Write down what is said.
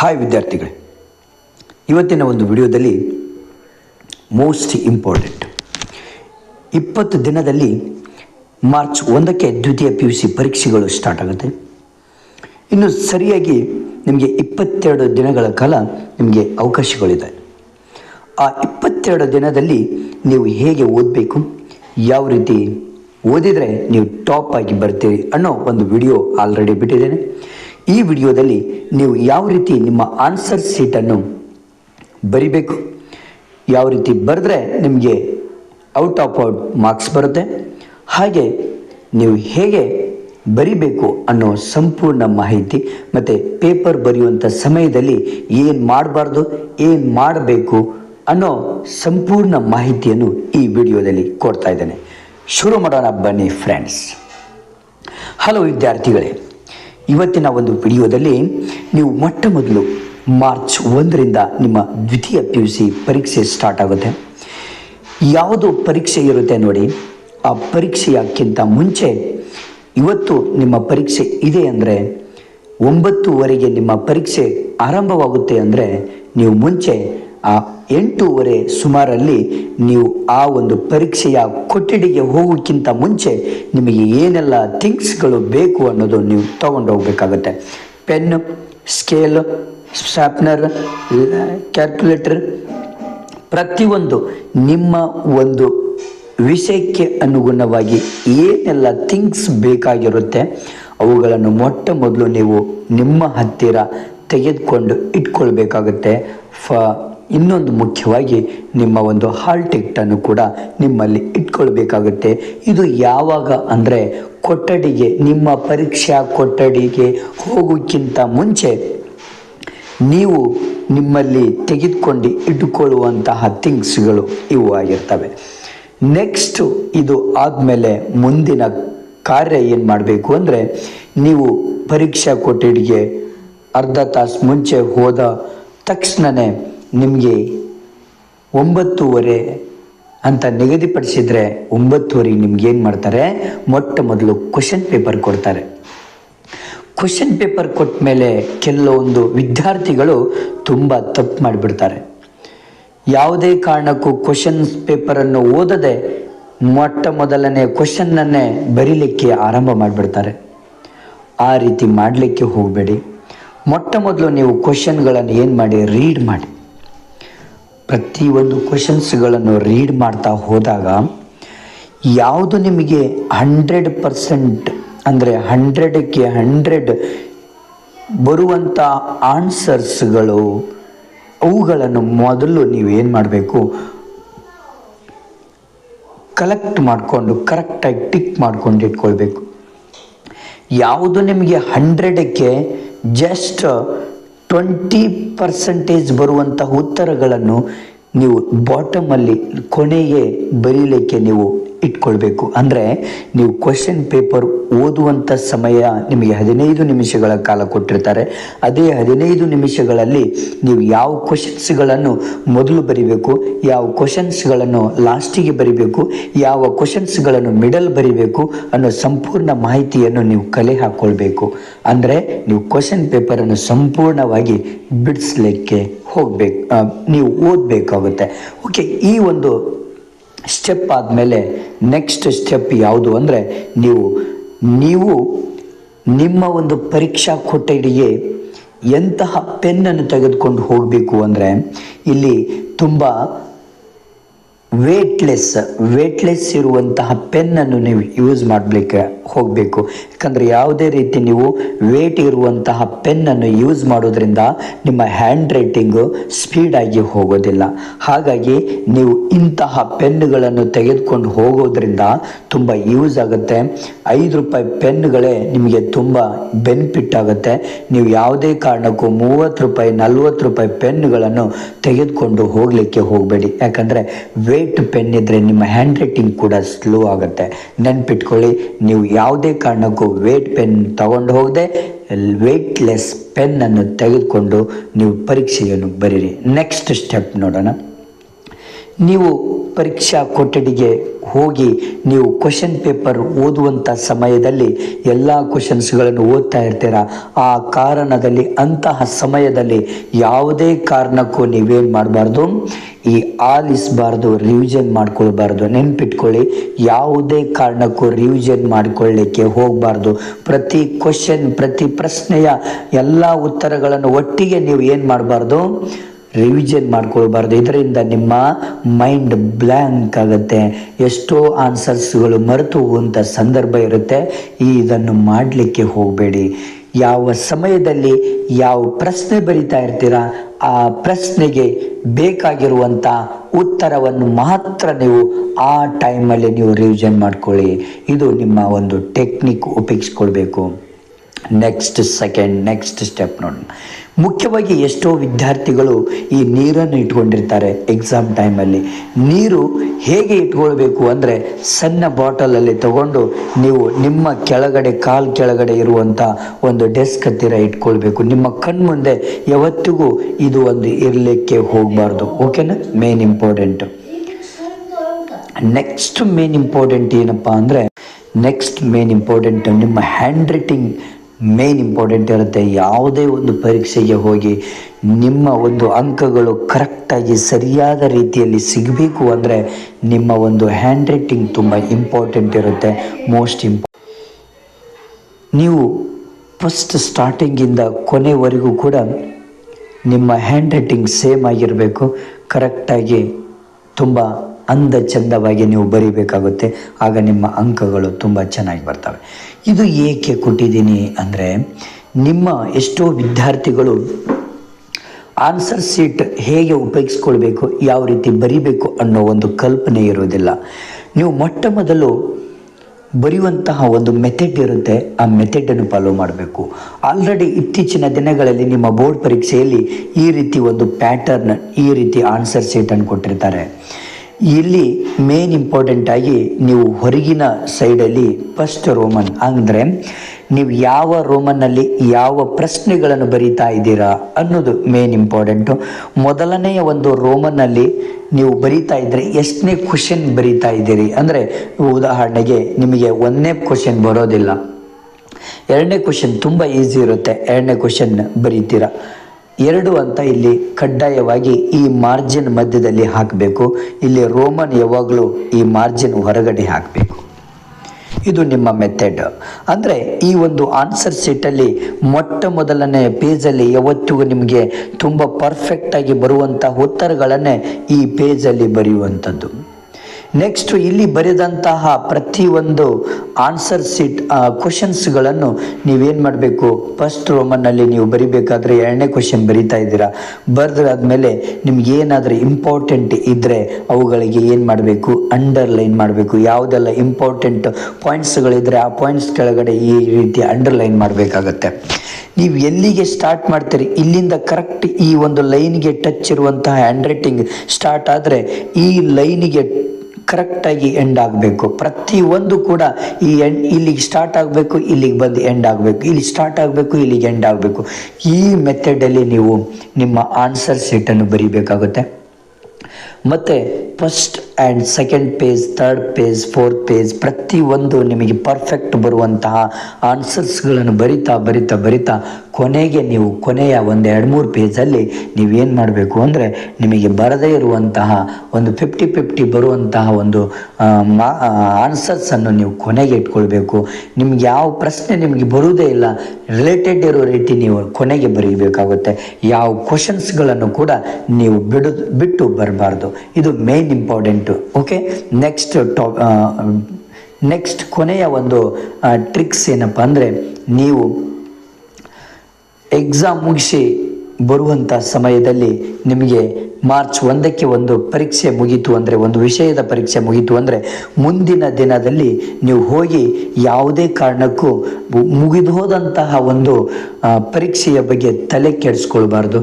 Hi ವಿದ್ಯಾರ್ಥಿಗಳೇ, ಇವತ್ತಿನ ಒಂದು ವಿಡಿಯೋದಲ್ಲಿ ಮೋಸ್ಟ್ ಇಂಪಾರ್ಟೆಂಟ್ ಇಪ್ಪತ್ತು ದಿನದಲ್ಲಿ ಮಾರ್ಚ್ ಒಂದಕ್ಕೆ ದ್ವಿತೀಯ ಪಿ ಯು ಸಿ ಪರೀಕ್ಷೆಗಳು ಸ್ಟಾರ್ಟ್ ಆಗುತ್ತೆ. ಇನ್ನು ಸರಿಯಾಗಿ ನಿಮಗೆ ಇಪ್ಪತ್ತೆರಡು ದಿನಗಳ ಕಾಲ ನಿಮಗೆ ಅವಕಾಶಗಳಿದೆ. ಆ ಇಪ್ಪತ್ತೆರಡು ದಿನದಲ್ಲಿ ನೀವು ಹೇಗೆ ಓದಬೇಕು, ಯಾವ ರೀತಿ ಓದಿದರೆ ನೀವು ಟಾಪ್ ಆಗಿ ಬರ್ತೀರಿ ಅನ್ನೋ ಒಂದು ವಿಡಿಯೋ ಆಲ್ರೆಡಿ ಬಿಟ್ಟಿದ್ದೇನೆ. ಈ ವಿಡಿಯೋದಲ್ಲಿ ನೀವು ಯಾವ ರೀತಿ ನಿಮ್ಮ ಆನ್ಸರ್ ಸೀಟನ್ನು ಬರಿಬೇಕು, ಯಾವ ರೀತಿ ಬರೆದ್ರೆ ನಿಮಗೆ ಔಟ್ ಆಫ್ ಔಟ್ ಮಾರ್ಕ್ಸ್ ಬರುತ್ತೆ, ಹಾಗೆ ನೀವು ಹೇಗೆ ಬರಿಬೇಕು ಅನ್ನೋ ಸಂಪೂರ್ಣ ಮಾಹಿತಿ, ಮತ್ತು ಪೇಪರ್ ಬರೆಯುವಂಥ ಸಮಯದಲ್ಲಿ ಏನು ಮಾಡಬಾರ್ದು, ಏನು ಮಾಡಬೇಕು ಅನ್ನೋ ಸಂಪೂರ್ಣ ಮಾಹಿತಿಯನ್ನು ಈ ವಿಡಿಯೋದಲ್ಲಿ ಕೊಡ್ತಾ ಇದ್ದೇನೆ. ಶುರು ಮಾಡೋಣ ಬನ್ನಿ ಫ್ರೆಂಡ್ಸ್ ಹಲೋ ವಿದ್ಯಾರ್ಥಿಗಳೇ ಇವತ್ತಿನ ಒಂದು ವಿಡಿಯೋದಲ್ಲಿ ನೀವು ಮೊಟ್ಟ ಮೊದಲು ಮಾರ್ಚ್ ಒಂದರಿಂದ ನಿಮ್ಮ ದ್ವಿತೀಯ ಪಿ ಯು ಸಿ ಪರೀಕ್ಷೆ ಸ್ಟಾರ್ಟ್ ಆಗುತ್ತೆ. ಯಾವುದು ಪರೀಕ್ಷೆ ಇರುತ್ತೆ ನೋಡಿ, ಆ ಪರೀಕ್ಷೆಯಕ್ಕಿಂತ ಮುಂಚೆ ಇವತ್ತು ನಿಮ್ಮ ಪರೀಕ್ಷೆ ಇದೆ ಅಂದರೆ ಒಂಬತ್ತುವರೆಗೆ ನಿಮ್ಮ ಪರೀಕ್ಷೆ ಆರಂಭವಾಗುತ್ತೆ ಅಂದರೆ ನೀವು ಮುಂಚೆ ಆ ಎಂಟೂವರೆ ಸುಮಾರಲ್ಲಿ ನೀವು ಆ ಒಂದು ಪರೀಕ್ಷೆಯ ಕೊಠಡಿಗೆ ಹೋಗೋಕ್ಕಿಂತ ಮುಂಚೆ ನಿಮಗೆ ಏನೆಲ್ಲ ಥಿಂಗ್ಸ್ಗಳು ಬೇಕು ಅನ್ನೋದು ನೀವು ತಗೊಂಡು ಹೋಗ್ಬೇಕಾಗತ್ತೆ. ಪೆನ್ನು ಸ್ಕೇಲ್, ಶಾರ್ಪ್ನರ್, ಕ್ಯಾಲ್ಕುಲೇಟರ್, ಪ್ರತಿಯೊಂದು ನಿಮ್ಮ ಒಂದು ವಿಷಯಕ್ಕೆ ಅನುಗುಣವಾಗಿ ಏನೆಲ್ಲ ಥಿಂಗ್ಸ್ ಬೇಕಾಗಿರುತ್ತೆ ಅವುಗಳನ್ನು ಮೊಟ್ಟ ಮೊದಲು ನೀವು ನಿಮ್ಮ ಹತ್ತಿರ ತೆಗೆದುಕೊಂಡು ಇಟ್ಕೊಳ್ಬೇಕಾಗುತ್ತೆ. ಫ ಇನ್ನೊಂದು ಮುಖ್ಯವಾಗಿ ನಿಮ್ಮ ಒಂದು ಹಾಲ್ ಟಿಕೆಟನ್ನು ಕೂಡ ನಿಮ್ಮಲ್ಲಿ ಇಟ್ಕೊಳ್ಬೇಕಾಗುತ್ತೆ. ಇದು ಯಾವಾಗ ಅಂದರೆ ಕೊಠಡಿಗೆ, ನಿಮ್ಮ ಪರೀಕ್ಷಾ ಕೊಠಡಿಗೆ ಹೋಗೋಕ್ಕಿಂತ ಮುಂಚೆ ನೀವು ನಿಮ್ಮಲ್ಲಿ ತೆಗೆದುಕೊಂಡು ಇಟ್ಟುಕೊಳ್ಳುವಂತಹ ಥಿಂಗ್ಸ್ಗಳು ಇವು ಆಗಿರ್ತವೆ. ನೆಕ್ಸ್ಟು ಇದು ಆದಮೇಲೆ ಮುಂದಿನ ಕಾರ್ಯ ಏನು ಮಾಡಬೇಕು ಅಂದರೆ ನೀವು ಪರೀಕ್ಷಾ ಕೊಠಡಿಗೆ ಅರ್ಧ ತಾಸು ಮುಂಚೆ ಹೋದ ತಕ್ಷಣವೇ ನಿಮಗೆ ಒಂಬತ್ತೂವರೆ ಅಂತ ನಿಗದಿಪಡಿಸಿದರೆ ಒಂಬತ್ತುವರೆಗೆ ನಿಮ್ಗೆ ಏನು ಮಾಡ್ತಾರೆ? ಮೊಟ್ಟ ಮೊದಲು ಕ್ವಶನ್ ಪೇಪರ್ ಕೊಡ್ತಾರೆ. ಕ್ವಶನ್ ಪೇಪರ್ ಕೊಟ್ಟ ಮೇಲೆ ಕೆಲವೊಂದು ವಿದ್ಯಾರ್ಥಿಗಳು ತುಂಬ ತಪ್ಪು ಮಾಡಿಬಿಡ್ತಾರೆ. ಯಾವುದೇ ಕಾರಣಕ್ಕೂ ಕ್ವಶನ್ ಪೇಪರನ್ನು ಓದದೆ ಮೊಟ್ಟ ಮೊದಲನೇ ಕ್ವಶನ್ನನ್ನೇ ಬರೀಲಿಕ್ಕೆ ಆರಂಭ ಮಾಡಿಬಿಡ್ತಾರೆ. ಆ ರೀತಿ ಮಾಡಲಿಕ್ಕೆ ಹೋಗಬೇಡಿ. ಮೊಟ್ಟ ಮೊದಲು ನೀವು ಕ್ವಶನ್ಗಳನ್ನು ಏನು ಮಾಡಿ? ರೀಡ್ ಮಾಡಿ. ಪ್ರತಿಯೊಂದು ಕ್ವಶನ್ಸ್ಗಳನ್ನು ರೀಡ್ ಮಾಡ್ತಾ ಹೋದಾಗ ಯಾವುದು ನಿಮಗೆ ಹಂಡ್ರೆಡ್ ಪರ್ಸೆಂಟ್ ಅಂದರೆ ಹಂಡ್ರೆಡಕ್ಕೆ ಹಂಡ್ರೆಡ್ ಬರುವಂಥ ಆನ್ಸರ್ಸ್ಗಳು ಅವುಗಳನ್ನು ಮೊದಲು ನೀವೇನು ಮಾಡಬೇಕು? ಕಲೆಕ್ಟ್ ಮಾಡಿಕೊಂಡು ಕರೆಕ್ಟಾಗಿ ಟಿಕ್ ಮಾಡ್ಕೊಂಡು ಇಟ್ಕೊಳ್ಬೇಕು. ಯಾವುದು ನಿಮಗೆ ಹಂಡ್ರೆಡಕ್ಕೆ ಜಸ್ಟ್ ಟ್ವೆಂಟಿ ಪರ್ಸೆಂಟೇಜ್ ಬರುವಂತಹ ಉತ್ತರಗಳನ್ನು ನೀವು ಬಾಟಮಲ್ಲಿ ಕೊನೆಗೆ ಬರೀಲಿಕ್ಕೆ ನೀವು ಇಟ್ಕೊಳ್ಬೇಕು. ಅಂದರೆ ನೀವು ಕ್ವಶನ್ ಪೇಪರ್ ಓದುವಂಥ ಸಮಯ ನಿಮಗೆ ಹದಿನೈದು ನಿಮಿಷಗಳ ಕಾಲ ಕೊಟ್ಟಿರ್ತಾರೆ. ಅದೇ ಹದಿನೈದು ನಿಮಿಷಗಳಲ್ಲಿ ನೀವು ಯಾವ ಕ್ವಶನ್ಸ್ಗಳನ್ನು ಮೊದಲು ಬರಿಬೇಕು, ಯಾವ ಕ್ವಶನ್ಸ್ಗಳನ್ನು ಲಾಸ್ಟಿಗೆ ಬರಿಬೇಕು, ಯಾವ ಕ್ವಶನ್ಸ್ಗಳನ್ನು ಮಿಡಲ್ ಬರಿಬೇಕು ಅನ್ನೋ ಸಂಪೂರ್ಣ ಮಾಹಿತಿಯನ್ನು ನೀವು ಕಲೆ ಹಾಕ್ಕೊಳ್ಬೇಕು ಅಂದರೆ ನೀವು ಕ್ವಶನ್ ಪೇಪರನ್ನು ಸಂಪೂರ್ಣವಾಗಿ ಬಿಡಿಸ್ಲಿಕ್ಕೆ ಹೋಗಬೇಕು ನೀವು ಓದಬೇಕಾಗುತ್ತೆ. ಓಕೆ ಈ ಒಂದು ಸ್ಟೆಪ್ ಆದಮೇಲೆ ನೆಕ್ಸ್ಟ್ ಸ್ಟೆಪ್ ಯಾವುದು ಅಂದರೆ ನೀವು ನೀವು ನಿಮ್ಮ ಒಂದು ಪರೀಕ್ಷಾ ಕೊಠಡಿಗೆ ಎಂತಹ ಪೆನ್ನನ್ನು ತೆಗೆದುಕೊಂಡು ಹೋಗಬೇಕು ಅಂದರೆ ಇಲ್ಲಿ ತುಂಬ ವೇಟ್ಲೆಸ್ ವೇಟ್ಲೆಸ್ ಇರುವಂತಹ ಪೆನ್ನನ್ನು ನೀವು ಯೂಸ್ ಮಾಡಲಿಕ್ಕೆ ಹೋಗಬೇಕು. ಯಾಕಂದರೆ ಯಾವುದೇ ರೀತಿ ನೀವು ವೇಟ್ ಇರುವಂತಹ ಪೆನ್ನನ್ನು ಯೂಸ್ ಮಾಡೋದ್ರಿಂದ ನಿಮ್ಮ ಹ್ಯಾಂಡ್ ರೈಟಿಂಗು ಸ್ಪೀಡಾಗಿ ಹೋಗೋದಿಲ್ಲ. ಹಾಗಾಗಿ ನೀವು ಇಂತಹ ಪೆನ್ನುಗಳನ್ನು ತೆಗೆದುಕೊಂಡು ಹೋಗೋದ್ರಿಂದ ತುಂಬ ಯೂಸ್ ಆಗುತ್ತೆ. ಐದು ರೂಪಾಯಿ ಪೆನ್ಗಳೇ ನಿಮಗೆ ತುಂಬ ಬೆನಿಫಿಟ್ ಆಗುತ್ತೆ. ನೀವು ಯಾವುದೇ ಕಾರಣಕ್ಕೂ ಮೂವತ್ತು ರೂಪಾಯಿ, ನಲ್ವತ್ತು ರೂಪಾಯಿ ಪೆನ್ನುಗಳನ್ನು ತೆಗೆದುಕೊಂಡು ಹೋಗಲಿಕ್ಕೆ ಹೋಗಬೇಡಿ. ಯಾಕಂದರೆ ವೇಟ್ ಪೆನ್ ಇದ್ದರೆ ನಿಮ್ಮ ಹ್ಯಾಂಡ್ ರೈಟಿಂಗ್ ಕೂಡ ಸ್ಲೋ ಆಗುತ್ತೆ. ನೆನ್ಪಿಟ್ಕೊಳ್ಳಿ, ನೀವು ಯಾವುದೇ ಕಾರಣಕ್ಕೂ ವೇಟ್ ಪೆನ್ ತಗೊಂಡು ಹೋಗದೆ ವೆಯ್ಟ್ಲೆಸ್ ಪೆನ್ನನ್ನು ತೆಗೆದುಕೊಂಡು ನೀವು ಪರೀಕ್ಷೆಯನ್ನು ಬರೀರಿ. ನೆಕ್ಸ್ಟ್ ಸ್ಟೆಪ್ ನೋಡೋಣ. ನೀವು ಪರೀಕ್ಷಾ ಕೊಠಡಿಗೆ ಹೋಗಿ ನೀವು ಕ್ವಶನ್ ಪೇಪರ್ ಓದುವಂಥ ಸಮಯದಲ್ಲಿ ಎಲ್ಲ ಕ್ವಶನ್ಸ್ಗಳನ್ನು ಓದ್ತಾ ಇರ್ತೀರ? ಆ ಕಾರಣದಲ್ಲಿ, ಅಂತಹ ಸಮಯದಲ್ಲಿ ಯಾವುದೇ ಕಾರಣಕ್ಕೂ ನೀವೇನು ಮಾಡಬಾರ್ದು? ಈ ಆಲಿಸಬಾರ್ದು ರಿವಿಷನ್ ಮಾಡ್ಕೊಳ್ಬಾರ್ದು. ನೆನ್ಪಿಟ್ಕೊಳ್ಳಿ, ಯಾವುದೇ ಕಾರಣಕ್ಕೂ ರಿವಿಷನ್ ಮಾಡಿಕೊಳ್ಳಿಕ್ಕೆ ಹೋಗಬಾರ್ದು. ಪ್ರತಿ ಕ್ವಶನ್ ಪ್ರತಿ ಪ್ರಶ್ನೆಯ ಎಲ್ಲ ಉತ್ತರಗಳನ್ನು ಒಟ್ಟಿಗೆ ನೀವು ಏನು ಮಾಡಬಾರ್ದು? ರಿವಿಷನ್ ಮಾಡ್ಕೊಳ್ಬಾರ್ದು. ಇದರಿಂದ ನಿಮ್ಮ ಮೈಂಡ್ ಬ್ಲ್ಯಾಂಕ್ ಆಗುತ್ತೆ. ಎಷ್ಟೋ ಆನ್ಸರ್ಸ್ಗಳು ಮರೆತು ಹೋಗುವಂಥ ಸಂದರ್ಭ ಇರುತ್ತೆ. ಈ ಇದನ್ನು ಮಾಡಲಿಕ್ಕೆ ಹೋಗಬೇಡಿ. ಯಾವ ಸಮಯದಲ್ಲಿ ಯಾವ ಪ್ರಶ್ನೆ ಬರಿತಾ ಇರ್ತೀರಾ, ಆ ಪ್ರಶ್ನೆಗೆ ಬೇಕಾಗಿರುವಂಥ ಉತ್ತರವನ್ನು ಮಾತ್ರ ನೀವು ಆ ಟೈಮಲ್ಲಿ ನೀವು ರಿವಿಷನ್ ಮಾಡ್ಕೊಳ್ಳಿ. ಇದು ನಿಮ್ಮ ಒಂದು ಟೆಕ್ನಿಕ್ ಉಪಯೋಗಿಸ್ಕೊಳ್ಬೇಕು ನೆಕ್ಸ್ಟ್ ಸೆಕೆಂಡ್ ನೆಕ್ಸ್ಟ್ ಸ್ಟೆಪ್ ನೋಡಿ ಮುಖ್ಯವಾಗಿ ಎಷ್ಟೋ ವಿದ್ಯಾರ್ಥಿಗಳು ಈ ನೀರನ್ನು ಇಟ್ಕೊಂಡಿರ್ತಾರೆ ಎಕ್ಸಾಮ್ ಟೈಮಲ್ಲಿ ನೀರು ಹೇಗೆ ಇಟ್ಕೊಳ್ಬೇಕು ಅಂದರೆ ಸಣ್ಣ ಬಾಟಲಲ್ಲಿ ತಗೊಂಡು ನೀವು ನಿಮ್ಮ ಕೆಳಗಡೆ ಕಾಲ್ ಕೆಳಗಡೆ ಇರುವಂಥ ಒಂದು ಡೆಸ್ಕ್ ಹತ್ತಿರ ಇಟ್ಕೊಳ್ಬೇಕು. ನಿಮ್ಮ ಕಣ್ಮುಂದೆ ಯಾವತ್ತಿಗೂ ಇದು ಒಂದು ಇರಲಿಕ್ಕೆ ಹೋಗಬಾರ್ದು. ಓಕೆನಾ main important next main important ಏನಪ್ಪ ಅಂದರೆ ನೆಕ್ಸ್ಟ್ ಮೇನ್ ಇಂಪಾರ್ಟೆಂಟ್ ನಿಮ್ಮ ಹ್ಯಾಂಡ್ ರೈಟಿಂಗ್ ಮೇನ್ ಇಂಪಾರ್ಟೆಂಟ್ ಇರುತ್ತೆ. ಯಾವುದೇ ಒಂದು ಪರೀಕ್ಷೆಗೆ ಹೋಗಿ ನಿಮ್ಮ ಒಂದು ಅಂಕಗಳು ಕರೆಕ್ಟಾಗಿ ಸರಿಯಾದ ರೀತಿಯಲ್ಲಿ ಸಿಗಬೇಕು ಅಂದರೆ ನಿಮ್ಮ ಒಂದು ಹ್ಯಾಂಡ್ ರೈಟಿಂಗ್ ತುಂಬ ಇಂಪಾರ್ಟೆಂಟ್ ಇರುತ್ತೆ. ಮೋಸ್ಟ್ ಇಂಪ ನೀವು ಫಸ್ಟ್ ಸ್ಟಾರ್ಟಿಂಗಿಂದ ಕೊನೆವರೆಗೂ ಕೂಡ ನಿಮ್ಮ ಹ್ಯಾಂಡ್ ರೈಟಿಂಗ್ ಸೇಮ್ ಆಗಿರಬೇಕು ಕರೆಕ್ಟಾಗಿ ತುಂಬ ಅಂದ ಚಂದವಾಗಿ ನೀವು ಬರಿಬೇಕಾಗುತ್ತೆ. ಆಗ ನಿಮ್ಮ ಅಂಕಗಳು ತುಂಬ ಚೆನ್ನಾಗಿ ಬರ್ತವೆ. ಇದು ಏಕೆ ಕೊಟ್ಟಿದ್ದೀನಿ ಅಂದರೆ, ನಿಮ್ಮ ಎಷ್ಟೋ ವಿದ್ಯಾರ್ಥಿಗಳು ಆನ್ಸರ್ ಸೀಟ್ ಹೇಗೆ ಉಪಯೋಗಿಸ್ಕೊಳ್ಬೇಕು, ಯಾವ ರೀತಿ ಬರಿಬೇಕು ಅನ್ನೋ ಒಂದು ಕಲ್ಪನೆ ಇರೋದಿಲ್ಲ ನೀವು ಮೊಟ್ಟ ಮೊದಲು ಬರೆಯುವಂತಹ ಒಂದು ಮೆಥಡ್ ಇರುತ್ತೆ, ಆ ಮೆಥೆಡನ್ನು ಫಾಲೋ ಮಾಡಬೇಕು. ಆಲ್ರೆಡಿ ಇತ್ತೀಚಿನ ದಿನಗಳಲ್ಲಿ ನಿಮ್ಮ ಬೋರ್ಡ್ ಪರೀಕ್ಷೆಯಲ್ಲಿ ಈ ರೀತಿ ಒಂದು ಪ್ಯಾಟರ್ನ್, ಈ ರೀತಿ ಆನ್ಸರ್ ಸೀಟನ್ನು ಕೊಟ್ಟಿರ್ತಾರೆ. ಇಲ್ಲಿ ಮೇನ್ ಇಂಪಾರ್ಟೆಂಟ್ ಆಗಿ ನೀವು ಹೊರಗಿನ ಸೈಡಲ್ಲಿ ಫಸ್ಟ್ ರೋಮನ್ ಅಂದರೆ ನೀವು ಯಾವ ರೋಮನ್ನಲ್ಲಿ ಯಾವ ಪ್ರಶ್ನೆಗಳನ್ನು ಬರೀತಾ ಇದ್ದೀರಾ ಅನ್ನೋದು ಮೇನ್ ಇಂಪಾರ್ಟೆಂಟು ಮೊದಲನೆಯ ಒಂದು ರೋಮನ್ನಲ್ಲಿ ನೀವು ಬರೀತಾ ಇದ್ದರೆ ಎಷ್ಟನೇ ಕ್ವಶನ್ ಬರೀತಾ ಇದ್ದೀರಿ? ಅಂದರೆ ಉದಾಹರಣೆಗೆ ನಿಮಗೆ ಒಂದನೇ ಕ್ವಶನ್ ಬರೋದಿಲ್ಲ. ಎರಡನೇ ಕ್ವಶನ್ ತುಂಬ ಈಸಿ ಇರುತ್ತೆ. ಎರಡನೇ ಕ್ವಶನ್ ಬರೀತೀರಾ? ಎರಡು ಅಂತ ಇಲ್ಲಿ ಕಡ್ಡಾಯವಾಗಿ ಈ ಮಾರ್ಜಿನ್ ಮಧ್ಯದಲ್ಲಿ ಹಾಕಬೇಕು. ಇಲ್ಲಿ ರೋಮನ್ ಯಾವಾಗಲೂ ಈ ಮಾರ್ಜಿನ್ ಹೊರಗಡೆ ಹಾಕಬೇಕು. ಇದು ನಿಮ್ಮ ಮೆಥಡ್ ಅಂದರೆ ಈ ಒಂದು ಆನ್ಸರ್ ಸೀಟಲ್ಲಿ ಮೊಟ್ಟ ಮೊದಲನೇ ಪೇಜಲ್ಲಿ ಯಾವತ್ತಿಗೂ ನಿಮಗೆ ತುಂಬ ಪರ್ಫೆಕ್ಟಾಗಿ ಬರುವಂಥ ಉತ್ತರಗಳನ್ನೇ ಈ ಪೇಜಲ್ಲಿ ಬರೆಯುವಂಥದ್ದು. ನೆಕ್ಸ್ಟ್ ಇಲ್ಲಿ ಬರೆದಂತಹ ಪ್ರತಿಯೊಂದು ಆನ್ಸರ್ ಸೀಟ್ ಕ್ವಶನ್ಸ್ಗಳನ್ನು ನೀವೇನು ಮಾಡಬೇಕು? ಫಸ್ಟ್ ರೋಮನ್ನಲ್ಲಿ ನೀವು ಬರಿಬೇಕಾದ್ರೆ ಎರಡನೇ ಕ್ವಶನ್ ಬರಿತಾ ಇದ್ದೀರಾ. ಬರೆದ್ರಾದ್ಮೇಲೆ ನಿಮ್ಗೆ ಏನಾದರೂ ಇಂಪಾರ್ಟೆಂಟ್ ಇದ್ದರೆ ಅವುಗಳಿಗೆ ಏನು ಮಾಡಬೇಕು? ಅಂಡರ್ಲೈನ್ ಮಾಡಬೇಕು. ಯಾವುದೆಲ್ಲ ಇಂಪಾರ್ಟೆಂಟ್ ಪಾಯಿಂಟ್ಸ್ಗಳಿದ್ರೆ ಆ ಪಾಯಿಂಟ್ಸ್ ಕೆಳಗಡೆ ಈ ರೀತಿ ಅಂಡರ್ಲೈನ್ ಮಾಡಬೇಕಾಗತ್ತೆ. ನೀವು ಎಲ್ಲಿಗೆ ಸ್ಟಾರ್ಟ್ ಮಾಡ್ತೀರಿ? ಇಲ್ಲಿಂದ ಕರೆಕ್ಟ್ ಈ ಒಂದು ಲೈನ್ಗೆ ಟಚ್ ಇರುವಂತಹ ಹ್ಯಾಂಡ್ ರೈಟಿಂಗ್ ಸ್ಟಾರ್ಟ್ ಆದರೆ ಈ ಲೈನಿಗೆ ಕರೆಕ್ಟಾಗಿ ಎಂಡ್ ಆಗಬೇಕು. ಪ್ರತಿಯೊಂದು ಕೂಡ ಈ ಎಂಡ್ ಇಲ್ಲಿಗೆ ಸ್ಟಾರ್ಟ್ ಆಗಬೇಕು, ಇಲ್ಲಿಗೆ ಬಂದು ಎಂಡ್ ಆಗಬೇಕು. ಇಲ್ಲಿ ಸ್ಟಾರ್ಟ್ ಆಗಬೇಕು, ಇಲ್ಲಿಗೆ ಎಂಡ್ ಆಗಬೇಕು. ಈ ಮೆಥಡಲ್ಲಿ ನೀವು ನಿಮ್ಮ ಆನ್ಸರ್ ಸೀಟನ್ನು ಬರೀಬೇಕಾಗುತ್ತೆ. ಮತ್ತು first and second page third page fourth page ಪ್ರತಿಯೊಂದು ನಿಮಗೆ ಪರ್ಫೆಕ್ಟ್ ಬರುವಂತಹ ಆನ್ಸರ್ಸ್ಗಳನ್ನು ಬರಿತಾ ಬರಿತಾ ಬರಿತಾ ಕೊನೆಗೆ ನೀವು ಕೊನೆಯ ಒಂದು ಎರಡು ಮೂರು ಪೇಜಲ್ಲಿ ನೀವೇನು ಮಾಡಬೇಕು ಅಂದರೆ ನಿಮಗೆ ಬರದೇ ಇರುವಂತಹ ಒಂದು ಫಿಫ್ಟಿ ಫಿಫ್ಟಿ ಬರುವಂತಹ ಒಂದು ಮಾ ಆನ್ಸರ್ಸನ್ನು ನೀವು ಕೊನೆಗೆ ಇಟ್ಕೊಳ್ಬೇಕು. ನಿಮ್ಗೆ ಯಾವ ಪ್ರಶ್ನೆ ನಿಮಗೆ ಬರುವುದೇ ಇಲ್ಲ ರಿಲೇಟೆಡ್ ಇರೋ ರೀತಿ ನೀವು ಕೊನೆಗೆ ಬರೀಬೇಕಾಗುತ್ತೆ. ಯಾವ ಕ್ವಶನ್ಸ್ಗಳನ್ನು ಕೂಡ ನೀವು ಬಿಡು, ಬಿಟ್ಟು ಬರಬಾರ್ದು. ಇದು main important okay next top next ಕೊನೆಯ ಒಂದು ಟ್ರಿಕ್ಸ್ ಏನಪ್ಪ ಅಂದರೆ ನೀವು ಎಕ್ಸಾಮ್ ಮುಗಿಸಿ ಬರುವಂಥ ಸಮಯದಲ್ಲಿ ನಿಮಗೆ ಮಾರ್ಚ್ ಒಂದಕ್ಕೆ ಒಂದು ಪರೀಕ್ಷೆ ಮುಗೀತು ಅಂದರೆ, ಒಂದು ವಿಷಯದ ಪರೀಕ್ಷೆ ಮುಗೀತು ಅಂದರೆ, ಮುಂದಿನ ದಿನದಲ್ಲಿ ನೀವು ಹೋಗಿ ಯಾವುದೇ ಕಾರಣಕ್ಕೂ ಮುಗಿದು ಹೋದಂತಹ ಒಂದು ಪರೀಕ್ಷೆಯ ಬಗ್ಗೆ ತಲೆ ಕೆಡಿಸ್ಕೊಳ್ಬಾರ್ದು.